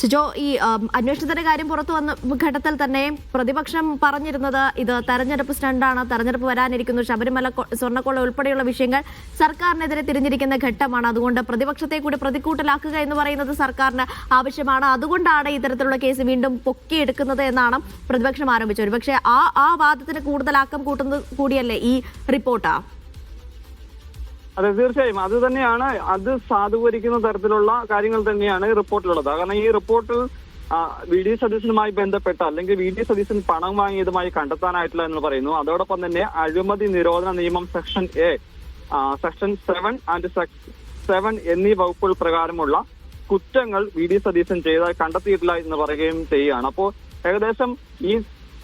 സിജോ ഈ അന്വേഷണത്തിന്റെ കാര്യം പുറത്തു വന്ന ഘട്ടത്തിൽ തന്നെ പ്രതിപക്ഷം പറഞ്ഞിരുന്നത് ഇത് തെരഞ്ഞെടുപ്പ് സ്റ്റണ്ടാണ് തെരഞ്ഞെടുപ്പ് വരാനിരിക്കുന്നു ശബരിമല സ്വർണക്കൊള്ള ഉൾപ്പെടെയുള്ള വിഷയങ്ങൾ സർക്കാരിനെതിരെ തിരിഞ്ഞിരിക്കുന്ന ഘട്ടമാണ്. അതുകൊണ്ട് പ്രതിപക്ഷത്തെ കൂടി പ്രതിക്കൂട്ടിലാക്കുക എന്ന് പറയുന്നത് സർക്കാരിന് ആവശ്യമാണ്. അതുകൊണ്ടാണ് ഇത്തരത്തിലുള്ള കേസ് വീണ്ടും പൊക്കിയെടുക്കുന്നത് എന്നാണ് പ്രതിപക്ഷം ആരോപിച്ചത്. ഒരുപക്ഷെ ആ ആ വാദത്തിന് കൂടുതൽ ആക്കം കൂട്ടുന്നത് കൂടിയല്ലേ ഈ റിപ്പോർട്ടാ? അതെ തീർച്ചയായും. അത് തന്നെയാണ് അത് സാധൂകരിക്കുന്ന തരത്തിലുള്ള കാര്യങ്ങൾ തന്നെയാണ് റിപ്പോർട്ടിലുള്ളത്. കാരണം ഈ റിപ്പോർട്ടിൽ വി ഡി സതീശനുമായി ബന്ധപ്പെട്ട അല്ലെങ്കിൽ വി ഡി സതീശൻ പണം വാങ്ങിയതുമായി കണ്ടെത്താനായിട്ടില്ല എന്ന് പറയുന്നു. അതോടൊപ്പം തന്നെ അഴിമതി നിരോധന നിയമം section A section seven and seven എന്നീ വകുപ്പുകൾ പ്രകാരമുള്ള കുറ്റങ്ങൾ വി ഡി സതീശൻ ചെയ്താൽ കണ്ടെത്തിയിട്ടില്ല എന്ന് പറയുകയും ചെയ്യുകയാണ്. അപ്പോൾ ഏകദേശം ഈ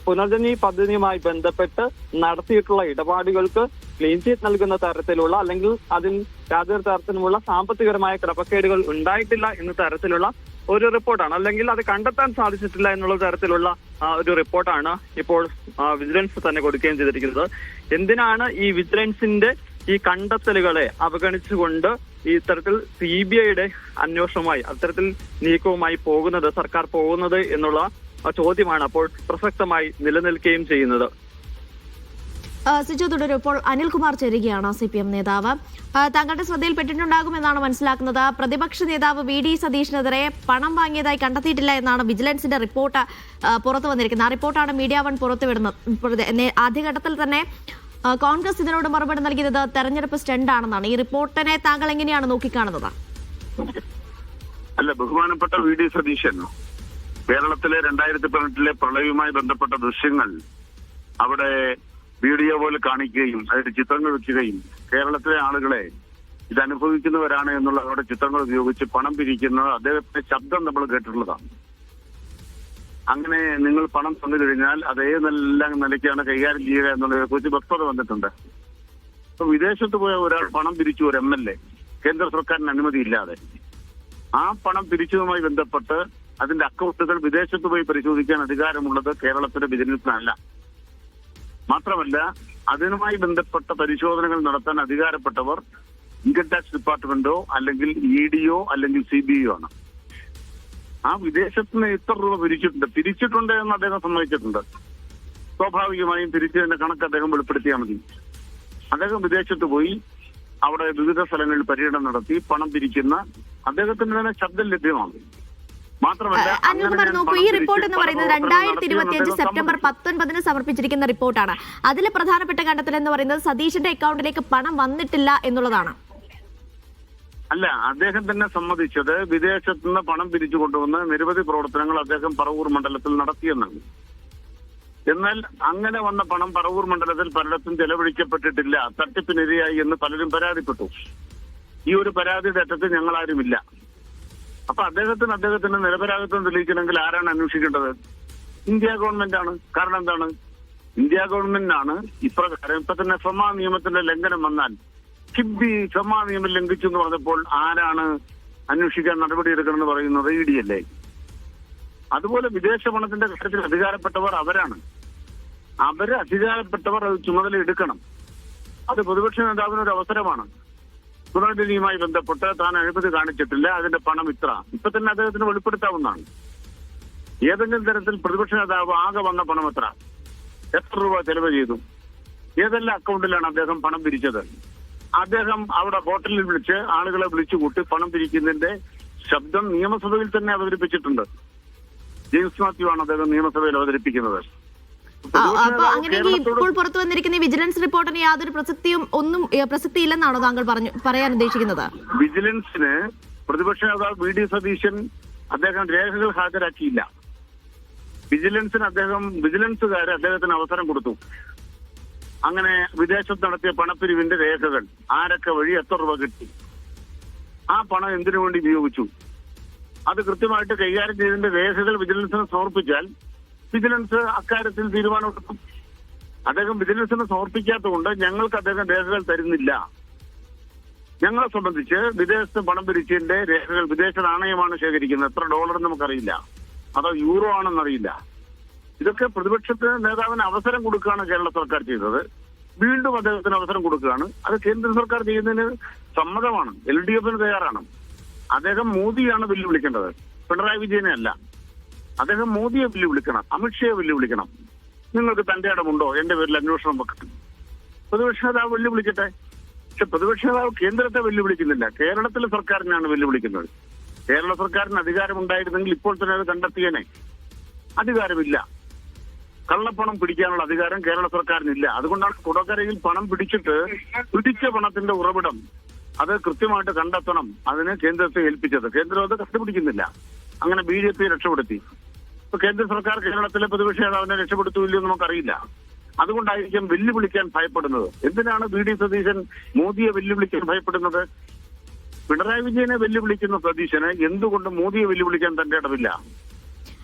പുനർജനി പദ്ധതിയുമായി ബന്ധപ്പെട്ട് നടത്തിയിട്ടുള്ള ഇടപാടുകൾക്ക് ക്ലീൻ ചീറ്റ് നൽകുന്ന തരത്തിലുള്ള അല്ലെങ്കിൽ അതിൽ യാതൊരു തരത്തിലുമുള്ള സാമ്പത്തികപരമായ ക്രമക്കേടുകൾ ഉണ്ടായിട്ടില്ല എന്ന തരത്തിലുള്ള ഒരു റിപ്പോർട്ടാണ്. അല്ലെങ്കിൽ അത് കണ്ടെത്താൻ സാധിച്ചിട്ടില്ല എന്നുള്ള തരത്തിലുള്ള ഒരു റിപ്പോർട്ടാണ് ഇപ്പോൾ വിജിലൻസ് തന്നെ കൊടുക്കുകയും ചെയ്തിരിക്കുന്നത്. എന്തിനാണ് ഈ വിജിലൻസിന്റെ ഈ കണ്ടെത്തലുകളെ അവഗണിച്ചുകൊണ്ട് ഈ ഇത്തരത്തിൽ സി ബി ഐയുടെ അന്വേഷണവുമായി അത്തരത്തിൽ നീക്കവുമായി പോകുന്നത് സർക്കാർ പോകുന്നത് എന്നുള്ള ചോദ്യമാണ് അപ്പോൾ പ്രസക്തമായി നിലനിൽക്കുകയും ചെയ്യുന്നത്. സിജു തുടരും ഇപ്പോൾ അനിൽകുമാർ ചേരുകയാണ് സി പി എം നേതാവ്. താങ്കളുടെ ശ്രദ്ധയിൽപ്പെട്ടിട്ടുണ്ടാകുമെന്നാണ് മനസ്സിലാക്കുന്നത്. പ്രതിപക്ഷ നേതാവ് വി ഡി സതീഷിനെതിരെ പണം വാങ്ങിയതായി കണ്ടെത്തിയിട്ടില്ല എന്നാണ് വിജിലൻസിന്റെ റിപ്പോർട്ട് പുറത്തു വന്നിരിക്കുന്നത്. ആ റിപ്പോർട്ടാണ് മീഡിയ വൺ പുറത്തുവിടുന്നത്. ആദ്യഘട്ടത്തിൽ തന്നെ കോൺഗ്രസ് ഇതിനോട് മറുപടി നൽകിയത് തെരഞ്ഞെടുപ്പ് സ്റ്റെൻഡ് ആണെന്നാണ് ഈ റിപ്പോർട്ടിനെ താങ്കൾ എങ്ങനെയാണ് നോക്കിക്കാണുന്നത്? അല്ല ബഹുമാനപ്പെട്ട വി ഡി സതീശൻ കേരളത്തിലെ രണ്ടായിരത്തി പതിനെട്ടിലെ പ്രളയവുമായി ബന്ധപ്പെട്ട ദൃശ്യങ്ങൾ അവിടെ വീഡിയോ പോലെ കാണിക്കുകയും അതിന്റെ ചിത്രങ്ങൾ വെക്കുകയും കേരളത്തിലെ ആളുകളെ ഇത് അനുഭവിക്കുന്നവരാണ് എന്നുള്ള അവരുടെ ചിത്രങ്ങൾ ഉപയോഗിച്ച് പണം പിരിക്കുന്ന അദ്ദേഹത്തിന്റെ ശബ്ദം നമ്മൾ കേട്ടിട്ടുള്ളതാണ്. അങ്ങനെ നിങ്ങൾ പണം തന്നു കഴിഞ്ഞാൽ അതേ നല്ല നിലയ്ക്കാണ് കൈകാര്യം ചെയ്യുക എന്നുള്ളതിനെ കുറിച്ച് വ്യക്തത വന്നിട്ടുണ്ട്. അപ്പൊ വിദേശത്ത് പോയ ഒരാൾ പണം പിരിച്ചു ഒരു എം എൽ എ. കേന്ദ്ര സർക്കാരിന് അനുമതിയില്ലാതെ ആ പണം പിരിച്ചതുമായി ബന്ധപ്പെട്ട് അതിന്റെ അക്കൗണ്ടുകൾ വിദേശത്ത് പോയി പരിശോധിക്കാൻ അധികാരമുള്ളത് കേരളത്തിന്റെ വിജിലൻസിനല്ല മാത്രമല്ല അതിനുമായി ബന്ധപ്പെട്ട പരിശോധനകൾ നടത്താൻ അധികാരപ്പെട്ടവർ ഇൻകം ടാക്സ് ഡിപ്പാർട്ട്മെന്റോ അല്ലെങ്കിൽ ഇ ഡിയോ അല്ലെങ്കിൽ സി ബി ഐ ആണ്. ആ വിദേശത്ത് നിന്ന് ഇത്ര രൂപ പിരിച്ചിട്ടുണ്ട്. പിരിച്ചിട്ടുണ്ട് എന്ന് അദ്ദേഹം സമ്മതിച്ചിട്ടുണ്ട്. സ്വാഭാവികമായും പിരിച്ചതിന്റെ കണക്ക് അദ്ദേഹം വെളിപ്പെടുത്തിയാൽ മതി. അദ്ദേഹം വിദേശത്ത് പോയി അവിടെ വിവിധ സ്ഥലങ്ങളിൽ പര്യടനം നടത്തി പണം പിരിക്കുന്ന അദ്ദേഹത്തിന് തന്നെ ശബ്ദം ലഭ്യമാണ്. അങ്ങനെ നോക്കൂ ഈ റിപ്പോർട്ട് എന്ന് പറയുന്നത് രണ്ടായിരത്തി ഇരുപത്തിയഞ്ച് സെപ്റ്റംബർ പത്തൊൻപതിന് സമർപ്പിച്ചിരിക്കുന്ന റിപ്പോർട്ടാണ്. അതിൽ പ്രധാനപ്പെട്ട കണ്ടെത്തൽ എന്ന് പറയുന്നത് സതീഷിന്റെ അക്കൗണ്ടിലേക്ക് പണം വന്നിട്ടില്ല എന്നുള്ളതാണ്. അല്ല അദ്ദേഹം തന്നെ സമ്മതിച്ചത് വിദേശത്ത് നിന്ന് പണം പിരിച്ചു കൊണ്ടുവന്ന് നിരവധി പ്രവർത്തനങ്ങൾ അദ്ദേഹം പറവൂർ മണ്ഡലത്തിൽ നടത്തിയെന്നാണ്. എന്നാൽ അങ്ങനെ വന്ന പണം പറവൂർ മണ്ഡലത്തിൽ പലയിടത്തും ചെലവഴിക്കപ്പെട്ടിട്ടില്ല തട്ടിപ്പിനിരയായി എന്ന് പലരും പരാതിപ്പെട്ടു. ഈ ഒരു പരാതി തട്ടത്തിൽ ഞങ്ങൾ ആരുമില്ല അപ്പൊ അദ്ദേഹത്തിന് അദ്ദേഹത്തിന്റെ നിരപരാധിത്വം തെളിയിക്കണമെങ്കിൽ ആരാണ് അന്വേഷിക്കേണ്ടത്? ഇന്ത്യ ഗവൺമെന്റ് ആണ്. കാരണം എന്താണ്? ഇന്ത്യ ഗവൺമെന്റിനാണ് ഇപ്രകാരം ഇപ്പൊ തന്നെ സമാ നിയമത്തിന്റെ ലംഘനം വന്നാൽ കിബി സമാ നിയമം ലംഘിച്ചു എന്ന് പറഞ്ഞപ്പോൾ ആരാണ് അന്വേഷിക്കാൻ നടപടിയെടുക്കണമെന്ന് പറയുന്നത് ഇ ഡി അല്ലേ? അതുപോലെ വിദേശ പണത്തിന്റെ കാര്യത്തിൽ അധികാരപ്പെട്ടവർ അവരാണ്. അവർ അധികാരപ്പെട്ടവർ അത് ചുമതല എടുക്കണം. അത് പ്രതിപക്ഷ നേതാവിന് ഒരു അവസരമാണ് പുനർജനിയുമായി ബന്ധപ്പെട്ട് താൻ അഴിമതി കാണിച്ചിട്ടില്ല അതിന്റെ പണം ഇത്ര. ഇപ്പൊ തന്നെ അദ്ദേഹത്തിന് വെളിപ്പെടുത്താവുന്നതാണ്. ഏതെങ്കിലും തരത്തിൽ പ്രതിപക്ഷ നേതാവ് ആകെ വന്ന പണം എത്ര? എത്ര രൂപ ചെലവ് ചെയ്തു? ഏതെല്ലാം അക്കൗണ്ടിലാണ് അദ്ദേഹം പണം പിരിച്ചത്? അദ്ദേഹം അവിടെ ഹോട്ടലിൽ വിളിച്ച് ആളുകളെ വിളിച്ചു കൂട്ടി പണം പിരിക്കുന്നതിന്റെ ശബ്ദം നിയമസഭയിൽ തന്നെ അവതരിപ്പിച്ചിട്ടുണ്ട്. ജെയിംസ് മാത്യു ആണ് അദ്ദേഹം നിയമസഭയിൽ അവതരിപ്പിക്കുന്നത്. അപ്പൊ അങ്ങനെ അങ്ങനെയെങ്കിൽ ഇപ്പോൾ പുറത്തു വന്നിരിക്കുന്ന വിജിലൻസ് റിപ്പോർട്ടിന് യാതൊരു പ്രസക്തിയും ഒന്നും പ്രസക്തി ഇല്ലെന്നാണോ താങ്കൾ പറഞ്ഞു പറയാൻ ഉദ്ദേശിക്കുന്നത്? വിജിലൻസിന് പ്രതിപക്ഷ നേതാവ് വി ഡി സതീശൻ അദ്ദേഹം രേഖകൾ ഹാജരാക്കിയില്ല. വിജിലൻസിന് അദ്ദേഹം വിജിലൻസുകാർ അദ്ദേഹത്തിന് അവസരം കൊടുത്തു. അങ്ങനെ വിദേശത്ത് നടത്തിയ പണപ്പിരിവിന്റെ രേഖകൾ ആരൊക്കെ വഴി എത്ര രൂപ കിട്ടി? ആ പണം എന്തിനു വേണ്ടി ഉപയോഗിച്ചു? അത് കൃത്യമായിട്ട് കൈകാര്യം ചെയ്തതിന്റെ രേഖകൾ വിജിലൻസിന് സമർപ്പിച്ചാൽ വിജിലൻസ് അക്കാര്യത്തിൽ തീരുമാനമെടുക്കും. അദ്ദേഹം വിജിലൻസിന് സമർപ്പിക്കാത്തതുകൊണ്ട് ഞങ്ങൾക്ക് അദ്ദേഹം രേഖകൾ തരുന്നില്ല. ഞങ്ങളെ സംബന്ധിച്ച് വിദേശത്ത് പണം പിരിച്ചതിന്റെ രേഖകൾ വിദേശ നാണയമാണ് ശേഖരിക്കുന്നത്. എത്ര ഡോളർ നമുക്കറിയില്ല. അതോ യൂറോ ആണെന്നറിയില്ല. ഇതൊക്കെ പ്രതിപക്ഷത്തിന് നേതാവിന് അവസരം കൊടുക്കുകയാണ് കേരള സർക്കാർ ചെയ്തത്. വീണ്ടും അദ്ദേഹത്തിന് അവസരം കൊടുക്കുകയാണ്. അത് കേന്ദ്ര സർക്കാർ ചെയ്യുന്നതിന് സമ്മതമാണ്. എൽ ഡി എഫിന് തയ്യാറാണ്. അദ്ദേഹം മോദിയാണ് വെല്ലുവിളിക്കേണ്ടത് പിണറായി വിജയനെ അല്ല. അദ്ദേഹം മോദിയെ വെല്ലുവിളിക്കണം അമിത്ഷയെ വെല്ലുവിളിക്കണം. നിങ്ങൾക്ക് തന്റെ ഇടമുണ്ടോ? എന്റെ പേരിൽ അന്വേഷണം വെക്കണം പ്രതിപക്ഷ നേതാവ് വെല്ലുവിളിക്കട്ടെ? പക്ഷെ പ്രതിപക്ഷ നേതാവ് കേന്ദ്രത്തെ വെല്ലുവിളിക്കുന്നില്ല. കേരളത്തിലെ സർക്കാരിനാണ് വെല്ലുവിളിക്കുന്നത്. കേരള സർക്കാരിന് അധികാരമുണ്ടായിരുന്നെങ്കിൽ ഇപ്പോൾ തന്നെ അത് കണ്ടെത്തിയേനെ. അധികാരമില്ല. കള്ളപ്പണം പിടിക്കാനുള്ള അധികാരം കേരള സർക്കാരിനില്ല. അതുകൊണ്ടാണ് കുടക്കരയിൽ പണം പിടിച്ചിട്ട് പിടിച്ച പണത്തിന്റെ ഉറവിടം അത് കൃത്യമായിട്ട് കണ്ടെത്തണം. അതിന് കേന്ദ്രത്തെ ഏൽപ്പിച്ചത്. കേന്ദ്രം അത് കണ്ടുപിടിക്കുന്നില്ല. അങ്ങനെ ബി ജെ പി രക്ഷപ്പെടുത്തി. കേന്ദ്ര സർക്കാർ കേരളത്തിലെ പ്രതിപക്ഷ നേതാവിനെ രക്ഷപ്പെടുത്തൂല്ലോ എന്ന് നമുക്കറിയില്ല. അതുകൊണ്ടായിരിക്കും വെല്ലുവിളിക്കാൻ ഭയപ്പെടുന്നത്. എന്തിനാണ് ബി ഡി സതീശൻ മോദിയെ വെല്ലുവിളിക്കാൻ ഭയപ്പെടുന്നത്? പിണറായി വിജയനെ വെല്ലുവിളിക്കുന്ന സതീശന് എന്തുകൊണ്ട് മോദിയെ വെല്ലുവിളിക്കാൻ തന്റെ ഇടമില്ല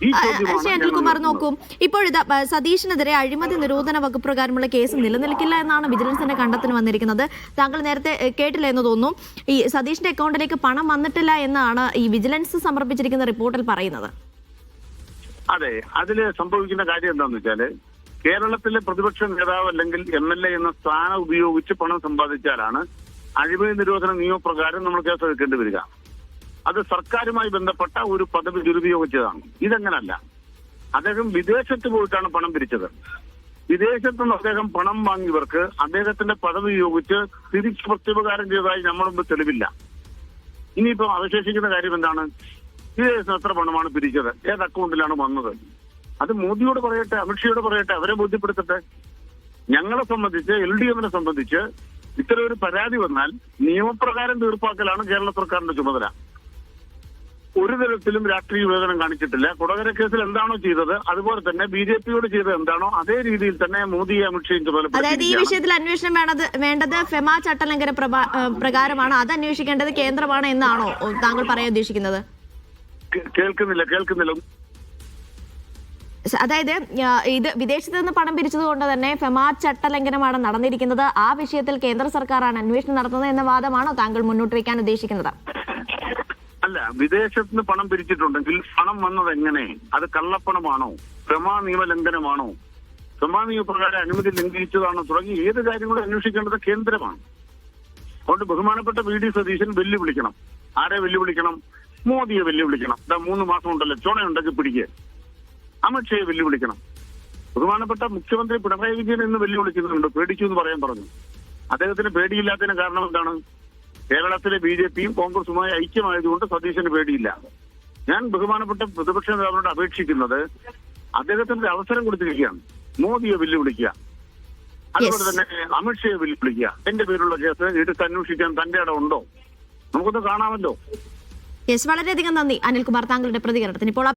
ചോദ്യമാണ് അനിൽകുമാർ നോക്കും. ഇപ്പോഴിതാ സതീഷിനെതിരെ അഴിമതി നിരോധന വകുപ്പ് പ്രകാരമുള്ള കേസ് നിലനിൽക്കില്ല എന്നാണ് വിജിലൻസിന്റെ കണ്ടെത്തിന് വന്നിരിക്കുന്നത്. താങ്കൾ നേരത്തെ കേട്ടില്ല എന്ന് തോന്നുന്നു. ഈ സതീഷിന്റെ അക്കൗണ്ടിലേക്ക് പണം വന്നിട്ടില്ല എന്നാണ് ഈ വിജിലൻസ് സമർപ്പിച്ചിരിക്കുന്ന റിപ്പോർട്ടിൽ പറയുന്നത്. അതെ അതിൽ സംഭവിക്കുന്ന കാര്യം എന്താണെന്ന് വെച്ചാൽ കേരളത്തിലെ പ്രതിപക്ഷ നേതാവ് അല്ലെങ്കിൽ എം എൽ എ എന്ന സ്ഥാനം ഉപയോഗിച്ച് പണം സമ്പാദിച്ചാലാണ് അഴിമതി നിരോധന നിയമപ്രകാരം നമ്മൾ കേസ് എടുക്കേണ്ടി വരിക. അത് സർക്കാരുമായി ബന്ധപ്പെട്ട ഒരു പദവി ദുരുപയോഗിച്ചതാണ്. ഇതങ്ങനല്ല. അദ്ദേഹം വിദേശത്ത് പോയിട്ടാണ് പണം പിരിച്ചത്. വിദേശത്ത് നിന്ന് അദ്ദേഹം പണം വാങ്ങിയവർക്ക് അദ്ദേഹത്തിന്റെ പദവി ഉപയോഗിച്ച് തിരിച്ചു പ്രത്യുപകാരം ചെയ്തതായി മുമ്പ് തെളിവില്ല. ഇനിയിപ്പോ അവശേഷിക്കുന്ന കാര്യം എന്താണ്? വിദേശത്ത് എത്ര പണമാണ് പിരിച്ചത്? ഏത് അക്കൗണ്ടിലാണ് വന്നത്? അത് മോദിയോട് പറയട്ടെ അമിത്ഷയോട് പറയട്ടെ അവരെ ബോധ്യപ്പെടുത്തട്ടെ. ഞങ്ങളെ സംബന്ധിച്ച് എൽ ഡി എഫിനെ സംബന്ധിച്ച് ഇത്തരം ഒരു പരാതി വന്നാൽ നിയമപ്രകാരം തീർപ്പാക്കലാണ് കേരള സർക്കാരിന്റെ ചുമതല. ഒരു തരത്തിലും രാഷ്ട്രീയ വിവേചനം കാണിച്ചിട്ടില്ല. കൊടകര കേസിൽ എന്താണോ ചെയ്തത് അതുപോലെ തന്നെ ബി ജെ പിയോട് ചെയ്തത് എന്താണോ അതേ രീതിയിൽ തന്നെ മോദിയെ അമിത്ഷയും അതായത് ഈ വിഷയത്തിൽ അന്വേഷണം വേണത് വേണ്ടത് ഫെമ ചട്ടലംഘന പ്രകാരമാണ്. അത് അന്വേഷിക്കേണ്ടത് കേന്ദ്രമാണ് എന്നാണോ താങ്കൾ പറയാൻ ഉദ്ദേശിക്കുന്നത്? കേൾക്കുന്നില്ല കേൾക്കുന്നില്ല. അതായത് ഇത് വിദേശത്ത് നിന്ന് പണം പിരിച്ചത് കൊണ്ട് തന്നെ ഫെമാ ചട്ടലംഘനമാണ് നടന്നിരിക്കുന്നത്. ആ വിഷയത്തിൽ കേന്ദ്ര സർക്കാരാണ് അന്വേഷണം നടത്തുന്നത് എന്ന വാദമാണോ താങ്കൾ മുന്നോട്ട് വയ്ക്കാൻ ഉദ്ദേശിക്കുന്നത്? അല്ല വിദേശത്ത് നിന്ന് പണം പിരിച്ചിട്ടുണ്ടെങ്കിൽ പണം വന്നത് എങ്ങനെ? അത് കള്ളപ്പണമാണോ? പ്രമാ നിയമലംഘനമാണോ? ഫെമാ നിയമപ്രകാരം അനുമതി ലംഘിച്ചതാണോ? തുടങ്ങി ഏത് കാര്യങ്ങളും അന്വേഷിക്കേണ്ടത് കേന്ദ്രമാണ്. അതുകൊണ്ട് ബഹുമാനപ്പെട്ട വി ഡി സതീശൻ വെല്ലുവിളിക്കണം. ആരെ വെല്ലുവിളിക്കണം? മോദിയെ വെല്ലുവിളിക്കണം. ഇതാ മൂന്ന് മാസം ഉണ്ടല്ലോ ചുണയുണ്ടെങ്കിൽ പിടിക്കുക അമിത്ഷയെ വെല്ലുവിളിക്കണം. ബഹുമാനപ്പെട്ട മുഖ്യമന്ത്രി പിണറായി വിജയൻ ഇന്ന് വെല്ലുവിളിക്കുന്നുണ്ട്. പേടിച്ചു എന്ന് പറയാൻ പറഞ്ഞു. അദ്ദേഹത്തിന് പേടിയില്ലാത്തതിന് കാരണം എന്താണ്? കേരളത്തിലെ ബി ജെ പിയും കോൺഗ്രസുമായി ഐക്യമായതുകൊണ്ട് സതീശന് പേടിയില്ല. ഞാൻ ബഹുമാനപ്പെട്ട പ്രതിപക്ഷ നേതാവിനോട് അപേക്ഷിക്കുന്നത് അദ്ദേഹത്തിന് ഒരു അവസരം കൊടുത്തിരിക്കുകയാണ്. മോദിയെ വെല്ലുവിളിക്കുക. അതുപോലെ തന്നെ അമിത്ഷയെ വെല്ലുവിളിക്കുക. എന്റെ പേരുള്ള കേസ് എടുത്ത് അന്വേഷിക്കാൻ തന്റെ ഇടം ഉണ്ടോ? നമുക്കൊന്ന് കാണാമല്ലോ. യെസ് വളരെയധികം നന്ദി. അനിൽകുമാർ താങ്കളുടെ പ്രതികരണത്തിന് ഇപ്പോൾ